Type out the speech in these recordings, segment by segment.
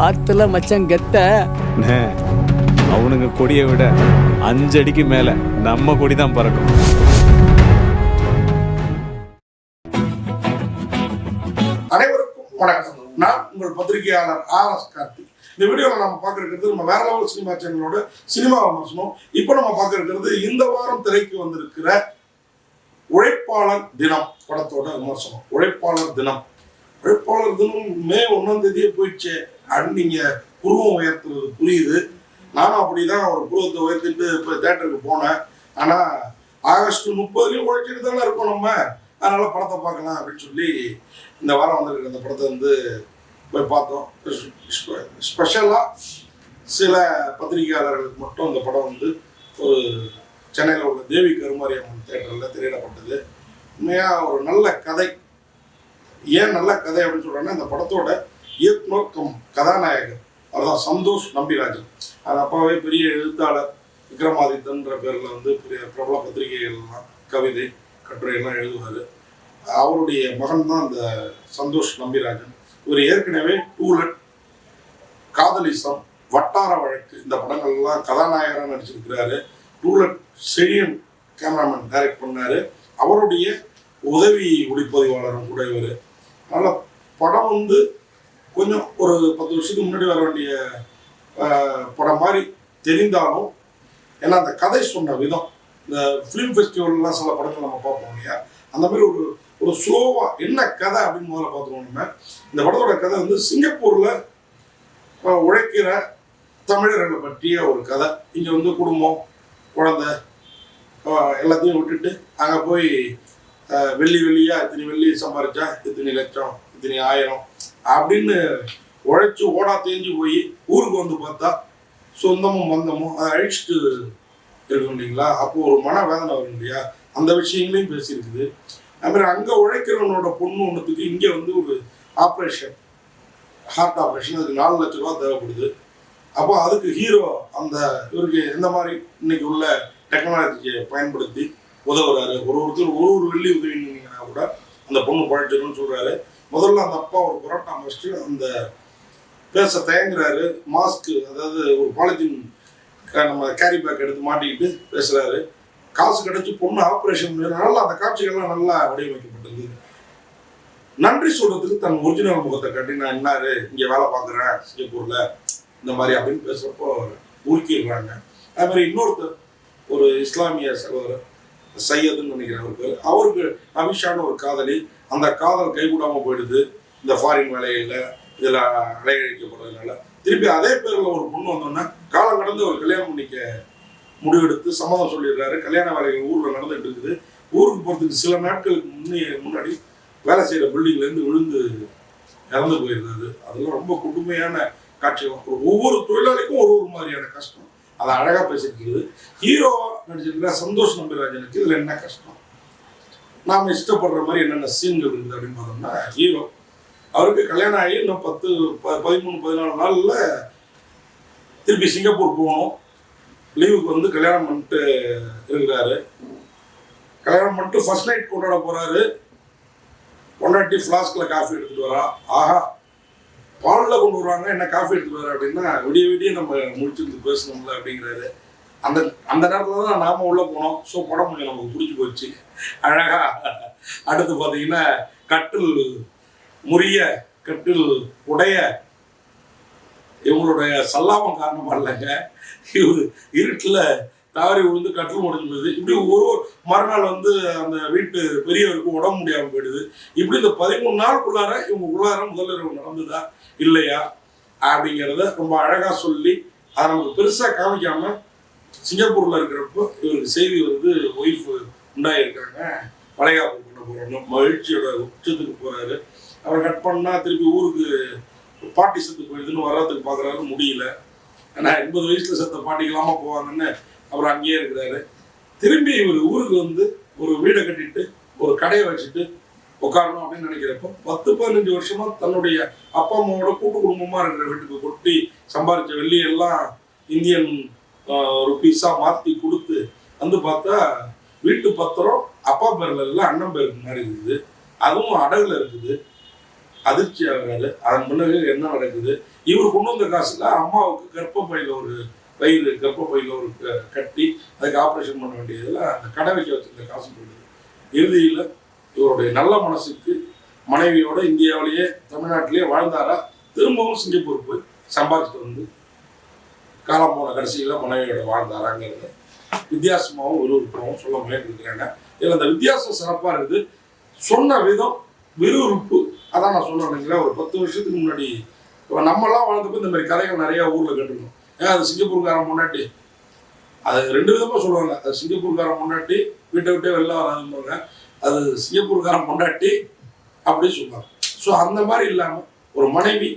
ஆத்துல மச்சான் கெத்த அவனுங்க கொடியை விட அஞ்சு அடிக்கு மேல நம்ம கொடி தான் பறக்கும். அனைவருக்கும் வணக்கம். நான் உங்கள் பத்திரிகையாளர் ஆர் எஸ் கார்த்திக். இந்த வீடியோவில் நம்ம பார்க்க இருக்கிறது நம்ம வேற லெவல் சினிமா சேனலோட சினிமா விமர்சனம் இப்போ நம்ம பார்க்க இருக்கிறது இந்த வாரம் திரைக்கு வந்திருக்கிற உழைப்பாளர் தினம் படத்தோட விமர்சனம். உழைப்பாளர் தினம். வேட்பாளர் தினம் மே ஒன்றாம் தேதியே போயிடுச்சு. அப்படின்னு நீங்கள் புருவம் உயர்த்துறது புரியுது. நானும் அப்படி தான் ஒரு புருவத்தை உயர்த்திட்டு இப்போ தேட்டருக்கு போனேன். ஆனால் ஆகஸ்ட் முப்பதுலேயும் உழைச்சிட்டு தானே இருக்கோம் நம்ம. அதனால் படத்தை பார்க்கலாம் அப்படின்னு சொல்லி இந்த வாரம் வந்திருக்கிற அந்த படத்தை வந்து போய் பார்த்தோம். ஸ்பெஷலாக சில பத்திரிகையாளர்களுக்கு மட்டும் இந்த படம் வந்து ஒரு சென்னையில் உள்ள தேவி கருமாரியம்மன் தேட்டரில் திரையிடப்பட்டது. உண்மையாக ஒரு நல்ல கதை. ஏன் நல்ல கதை அப்படின்னு சொல்கிறேன்னா இந்த படத்தோட இயக்குனர் கம் கதாநாயகர் அவர்தான் சந்தோஷ் நம்பிராஜன். அது அப்பாவே பெரிய எழுத்தாளர் விக்ரமாதித்தன்ற பேரில் வந்து பெரிய பிரபல பத்திரிகைகள்லாம் கவிதை கட்டுரையெல்லாம் எழுதுவார். அவருடைய மகன் தான் அந்த சந்தோஷ் நம்பிராஜன். இவர் ஏற்கனவே டூலட் காதலிசம் வட்டார வழக்கு இந்த படங்கள்லாம் கதாநாயகராக நடிச்சிருக்கிறாரு. To let Chezhiyan cameraman direct பண்ணார். அவருடைய உதவி ஒளிப்பதிவாளரும் கூட இவர். அதனால் படம் வந்து கொஞ்சம் ஒரு பத்து வருஷத்துக்கு முன்னாடி வர வேண்டிய படம் மாதிரி தெரிந்தாலும் ஏன்னா அந்த கதை சொன்ன விதம் இந்த ஃபிலிம் ஃபெஸ்டிவல்லாம் சில படங்கள் நம்ம பார்ப்போம் இல்லையா? அந்த மாதிரி ஒரு ஒரு ஸ்லோவாக என்ன கதை அப்படின்னு முதல்ல பார்த்துருவோம் நம்ம. இந்த படத்தோட கதை வந்து சிங்கப்பூரில் உழைக்கிற தமிழர்களை பற்றிய ஒரு கதை. இங்கே வந்து குடும்பம் குழந்தை எல்லாத்தையும் விட்டுட்டு அங்கே போய் வெள்ளி வெள்ளியா இத்தனை வெள்ளி சம்பாரிச்சா இத்தனை லட்சம் இத்தனை ஆயிரம் அப்படின்னு உழைச்சி ஓடா தேஞ்சு போய் ஊருக்கு வந்து பார்த்தா சொந்தமும் பந்தமும் அதை அழிச்சிட்டு இருக்கும் இல்லைங்களா? அப்போ ஒரு மன வேதனை வரும் இல்லையா? அந்த விஷயங்களையும் பேசியிருக்குது. அதுமாதிரி அங்கே உழைக்கிறவனோட பொண்ணு ஒன்றுத்துக்கு இங்கே வந்து ஒரு ஆப்ரேஷன் ஹார்ட் ஆப்ரேஷன் அதுக்கு நாலு லட்ச ரூபா தேவைப்படுது. அப்போ அதுக்கு ஹீரோ அந்த இவருக்கு எந்த மாதிரி இன்னைக்கு உள்ள டெக்னாலஜியை பயன்படுத்தி உதவுறாரு. ஒரு ஒருத்தர் ஒரு ஒரு வெள்ளி உதவினீங்கன்னா கூட அந்த பொண்ணு பழைச்சிரும்னு சொல்றாரு. முதல்ல அந்த அப்பா ஒரு புரோட்டா வச்சுட்டு அந்த பேச தயங்குறாரு. மாஸ்க் அதாவது ஒரு பாலித்தீன் நம்ம கேரி பேக் எடுத்து மாட்டிக்கிட்டு பேசுறாரு. காசு கிடைச்சி பொண்ணு ஆப்ரேஷன் நல்லா அந்த காட்சிகள்லாம் நல்லா வடிவமைக்கப்பட்டது நன்றி சொல்றதுக்கு தன் ஒரிஜினல் முகத்தை கட்டி நான் என்னாரு இங்கே வேலை பார்க்குறேன் சிங்கப்பூர்ல. இந்த மாதிரி அப்படின்னு பேசுறப்போ உருக்கிடுறாங்க அது மாதிரி இன்னொருத்தர் ஒரு இஸ்லாமிய சகோதரர் சையதுன்னு நினைக்கிறேன் அவருக்கு அவருக்கு அமித்ஷான்னு ஒரு காதலி அந்த காதல் கைகூடாமல் போயிடுது. இந்த ஃபாரின் வேலையில் இதில் அலையழிக்கப்படுறதுனால. திருப்பி அதே பேரில் ஒரு பொண்ணு வந்தோன்னா காலம் கடந்து ஒரு கல்யாணம் பண்ணிக்க முடிவெடுத்து சம்மதம் சொல்லிடுறாரு. கல்யாண வேலைகள் ஊரில் நடந்துட்டு இருக்குது. ஊருக்கு போகிறதுக்கு சில நாட்களுக்கு முன்னே முன்னாடி வேலை செய்கிற பில்டிங்லேருந்து விழுந்து இறந்து போயிருந்தது அதெல்லாம் ரொம்ப கொடுமையான காட்சிகள் ஒரு ஒவ்வொரு தொழிலாளிக்கும் ஒரு ஒரு மாதிரியான கஷ்டம். அதை அழகாக பேசியிருக்கிறது. ஹீரோ நடிச்சிருக்கிற சந்தோஷ் நம்பிராஜனுக்கு இதில் என்ன கஷ்டம்? நாம் இஷ்டப்படுற மாதிரி என்னென்ன சீன்கள் இருக்குது அப்படின்னு பார்த்தோம்னா ஹீரோ அவருக்கு கல்யாணம் ஆகி இன்னும் பத்து ப பதிமூணு பதினாலு நாளில் திருப்பி சிங்கப்பூர் போகணும். லீவுக்கு வந்து கல்யாணம் பண்ணிட்டு இருக்கிறாரு. கல்யாணம் பண்ணிட்டு ஃபர்ஸ்ட் நைட் கொண்டாட போகிறாரு கொண்டாட்டி ஃப்ளாஸ்கில் காஃபி எடுத்துகிட்டு வரா. ஆஹா பாலில் கொண்டு வருவாங்க என்ன காஃபி எடுத்துட்டு வர அப்படின்னா விடிய விடிய நம்ம முடிச்சிருந்து பேசணும்ல அப்படிங்கிறாரு. அந்த அந்த நேரத்தில் தான் நாம உள்ளே போனோம். ஸோ படம் கொஞ்சம் நமக்கு பிடிச்சி போச்சு. அழகா. அடுத்து பார்த்தீங்கன்னா கட்டில் முறிய கட்டில் உடைய இவங்களுடைய சல்லாபம் காரணமாக இல்லைங்க. இவர் இருட்டில் தவறி விழுந்து கட்டில் முடிஞ்சு போயிடுது. இப்படி ஒரு மறுநாள் வந்து அந்த வீட்டு பெரியவருக்கு உடம்பு முடியாமல் போயிடுது. இப்படி இந்த பதிமூணு நாளுக்குள்ளார இவங்க உள்ளார முதலிரவு நடந்ததா இல்லையா? அப்படிங்கிறத ரொம்ப அழகாக சொல்லி அதை நமக்கு பெருசாக காமிக்காமல் சிங்கப்பூரில் இருக்கிறப்போ இவருக்கு செய்தி வந்து ஒய்ஃப் உண்டாயிருக்காங்க. வளைகாப்பு பண்ண போகிறோம் மகிழ்ச்சியோட உச்சத்துக்கு போகிறாரு அவர் கட் பண்ணால் திருப்பி ஊருக்கு பாட்டி செத்து போயிடுதுன்னு வர்றதுக்கு பார்க்குறாரு முடியல. ஏன்னா எண்பது வயசில் செத்த பாட்டிக்கலாமா போவாங்கன்னு அவர் அங்கேயே இருக்கிறாரு. திரும்பி இவர் ஊருக்கு வந்து ஒரு வீடை கட்டிட்டு ஒரு கடையை வச்சுட்டு உட்காரணும் அப்படின்னு நினைக்கிறப்போ பத்து பதினஞ்சு வருஷமா தன்னுடைய அப்பா அம்மாவோட கூட்டு குடும்பமா இருக்கிற வீட்டுக்கு கொட்டி சம்பாதிச்ச வெள்ளியெல்லாம் இந்தியன் ஒரு பீஸாக மாற்றி கொடுத்து வந்து பார்த்தா வீட்டு பத்திரம் அப்பா பேரில் இல்லை அண்ணன் பேருக்கு மாதிரி இருக்குது. அதுவும் அடகுல இருக்குது. அதிர்ச்சி ஆகிறாரு அதன் பிறகு என்ன நடக்குது? இவர் கொண்டு வந்த காசுல அம்மாவுக்கு கர்ப்பப்பையில் ஒரு வயிறு கர்ப்பப்பையில் ஒரு க- கட்டி அதுக்கு ஆப்ரேஷன் பண்ண வேண்டியதில் அந்த கடை வைக்க வச்சிருந்த காசு போயிடுது. இறுதியில் இவருடைய நல்ல மனசுக்கு மனைவியோட இந்தியாவிலேயே தமிழ்நாட்டிலேயே வாழ்ந்தாரா? திரும்பவும் சிங்கப்பூர் போய் சம்பாதிச்சுட்டு வந்து காலம் போன கடைசியில் மனைவியோட வாழ்ந்தாராங்கிறது வித்தியாசமாகவும் விறுவிறுப்பாகவும் சொல்ல முயற்சிக்கிறாங்க இதில் அந்த வித்தியாசம் சிறப்பாக இருக்குது. சொன்ன விதம் விறுவிறுப்பு அதான் நான் சொன்னேன் ஒரு பத்து வருஷத்துக்கு முன்னாடி இப்போ நம்மலாம் வாழ்ந்தப்போ இந்த மாதிரி கதைகள் நிறையா ஊரில் கேட்டுருக்கோம் ஏன் அது சிங்கப்பூர்காரன் முன்னாடி அது ரெண்டு விதமாக சொல்லுவாங்க. அது சிங்கப்பூர்காரன் முன்னாடி வீட்டை விட்டே வெளில வராதுன்னு அது சிங்கப்பூர்காரன் முன்னாடி அப்படி சொல்லுவாங்க. ஸோ அந்த மாதிரி இல்லாமல் ஒரு மனைவி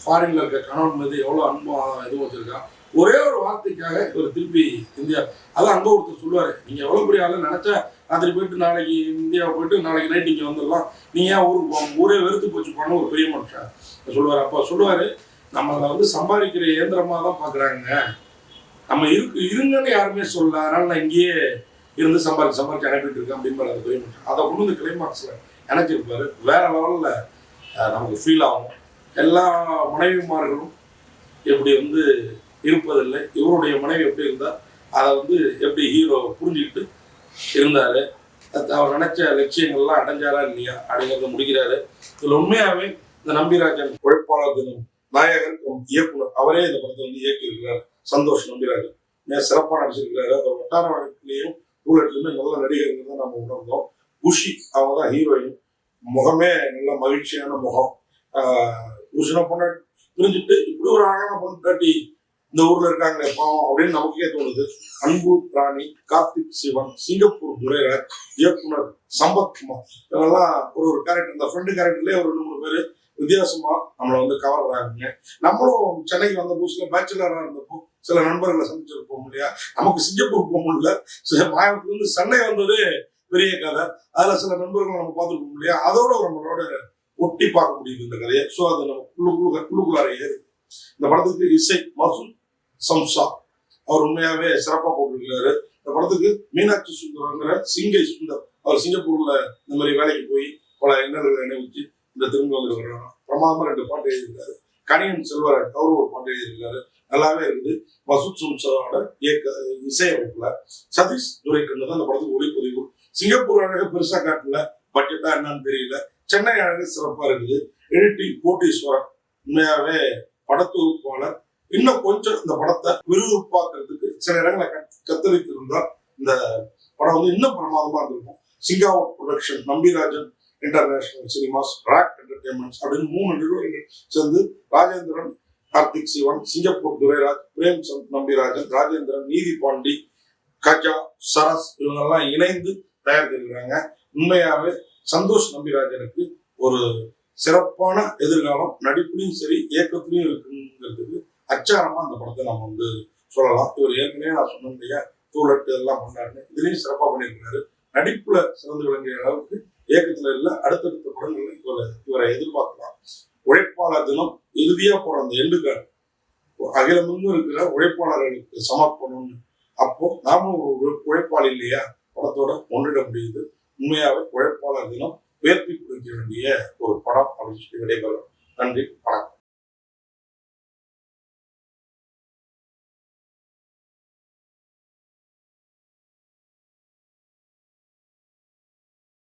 ஃபாரின்ல இருக்க கணவன் மீது எவ்வளோ அன்பா இது வச்சுருக்கான் ஒரே ஒரு வார்த்தைக்காக இவர் திருப்பி இந்தியா அதான் அங்கே ஒருத்தர் சொல்லுவார் நீங்கள் எவ்வளோ பெரிய ஆளு நினச்சா ராத்திரி போயிட்டு நாளைக்கு இந்தியாவை போயிட்டு நாளைக்கு நைட் இங்கே வந்துடலாம். நீங்கள் ஏன் ஊருக்கு போகணும் ஊரே வெறுத்து போச்சு போன ஒரு பெரிய மனுஷன். சொல்லுவார் அப்போ சொல்லுவார் நம்மளை வந்து சம்பாதிக்கிற இயந்திரமாக தான் பார்க்குறாங்க நம்ம இருக்கு இருங்கன்னு யாருமே சொல்லல. அதனால நான் இங்கேயே இருந்து சம்பாதிச்சு சம்பாதிச்சு அனுப்பிட்டு இருக்கேன் அப்படின்னு அந்த பெரிய மனுஷன். அதை கொண்டு வந்து கிளைமாக்ஸில் இணைச்சிருப்பாரு வேற லெவலில் நமக்கு ஃபீல் ஆகும். எல்லா மனைவிமார்களும் எப்படி வந்து இருப்பதில்லை. இவருடைய மனைவி எப்படி இருந்தால் அதை வந்து எப்படி ஹீரோ புரிஞ்சுக்கிட்டு இருந்தார். அவர் நினைச்ச லட்சியங்கள்லாம் அடைஞ்சாரா இல்லையா அப்படிங்கிறத முடிக்கிறாரு. இதில் உண்மையாகவே இந்த நம்பிராஜன் உழைப்பாளர் தினம் நாயகர் இயக்குனர் அவரே இந்த படத்தை வந்து இயக்கியிருக்கிறார். சந்தோஷ் நம்பிராஜன். மிக சிறப்பாக நடிச்சிருக்கிறாரு. அவர் வட்டார வழக்கிலையும் ரூலட்லையுமே நல்ல நடிகர்கள் தான் நம்ம உணர்ந்தோம். குஷி அவங்க தான் ஹீரோயின் முகமே நல்ல மகிழ்ச்சியான முகம். புருஷனை பொண்டாட்டி புரிஞ்சுட்டு இப்படி ஒரு அழகான பொண்டாட்டி இந்த ஊர்ல இருக்காங்களே பாவம் அப்படின்னு நமக்கே தோணுது. அன்பு ராணி கார்த்திக் சிவன் சிங்கப்பூர் துரைராஜ் இயக்குனர் சம்பத்குமார் இவங்கெல்லாம் ஒரு ஒரு கேரக்டர் இந்த ஃப்ரெண்டு கேரக்டர்லேயே ஒரு ரெண்டு மூணு பேர் வித்தியாசமா நம்மளை வந்து கவர்றாங்க நம்மளும் சென்னைக்கு வந்த புதுசுல பேச்சுலரா இருந்தப்போ சில நண்பர்களை சந்திச்சிருப்போம் இல்லையா? நமக்கு சிங்கப்பூர் போக முடியல. மாயத்துல இருந்து சென்னை வந்தது பெரிய கதை. அதுல சில நண்பர்கள் நம்ம பார்த்துருப்போம் இல்லையா? அதோட நம்மளோட ஒட்டி பார்க்க முடியுது இந்த கதையை. ஸோ அது நம்ம குழு குழு குழுக்குள்ளார ஏறு. இந்த படத்துக்கு இசை மசூத் சம்சா. அவர் உண்மையாவே சிறப்பாக போட்டிருக்கிறாரு. இந்த படத்துக்கு மீனாட்சி சுந்தரங்கிற சிங்கை சுந்தர். அவர் சிங்கப்பூர்ல இந்த மாதிரி வேலைக்கு போய் பல எண்ணங்களை இணைவிச்சு இந்த திரும்ப வந்துருக்கிறாங்க பிரமாதமா ரெண்டு பாட்டு எழுதியிருக்காரு. கணியன் செல்வராஜ் அவரும் ஒரு பாட்டு எழுதியிருக்காரு. நல்லாவே இருக்குது மசூத் சம்சாவோட இயக்க இசையமைப்புல சதீஷ் துரைக்கண்ணு தான் இந்த படத்துக்கு ஒளிப்பதிவு. சிங்கப்பூர் அழக பெருசா காட்டல. பட்ஜெட்டா என்னன்னு தெரியல. சென்னை அழகு சிறப்பா இருக்குது. எடிட்டிங் கோட்டீஸ்வரன். உண்மையாவே படத்தொகுப்பாளர். இன்னும் கொஞ்சம் இந்த படத்தை விறுவிறுப்பாக்குறதுக்கு சில இடங்களை கத்- கத்தரித்திருந்தால் இந்த படம் வந்து இன்னும் பிரமாதமா இருந்திருக்கும். Singapore production Nambirajan international cinemas rock entertainments அப்படின்னு மூணு நிறுவனங்கள் சேர்ந்து ராஜேந்திரன் கார்த்திக் சிவன் சிங்கப்பூர் துரைராஜ் பிரேம் சந்த் நம்பிராஜன் ராஜேந்திரன் நீதி பாண்டி கஜா சரஸ் இவங்கெல்லாம் இணைந்து தயாரித்திருக்கிறாங்க உண்மையாவே சந்தோஷ் நம்பிராஜனுக்கு ஒரு சிறப்பான எதிர்காலம் நடிப்புலையும் சரி இயக்கத்திலையும் இருக்குங்கிறதுக்கு அச்சாரமா அந்த படத்தை நம்ம வந்து சொல்லலாம். இவர் ஏற்கனவே நான் சொன்ன முடியா தூளட்டு எல்லாம் பண்ணாருன்னு இதுலயும் சிறப்பா பண்ணியிருக்கிறாரு. நடிப்புல சிறந்து விளங்கிய அளவுக்கு இயக்கத்துல இல்ல அடுத்தடுத்த படங்கள்ல இவரை இவரை எதிர்பார்க்கலாம். உழைப்பாளர் தினம் இறுதியா போற அந்த எண்டுகள் அகிலமும் அகிலமெங்கும் இருக்கிற உழைப்பாளர்களுக்கு சமர்ப்பணம்னு. அப்போ நாம ஒரு உழைப்பாளி இல்லையா? படத்தோட ஒன்றிட முடியுது. உண்மையாவே உழைப்பாளர் தினம் உயர்த்தி பிடிக்க வேண்டிய ஒரு படம் அப்படின்னு சொல்லி விடைபெறும் நன்றி வணக்கம்.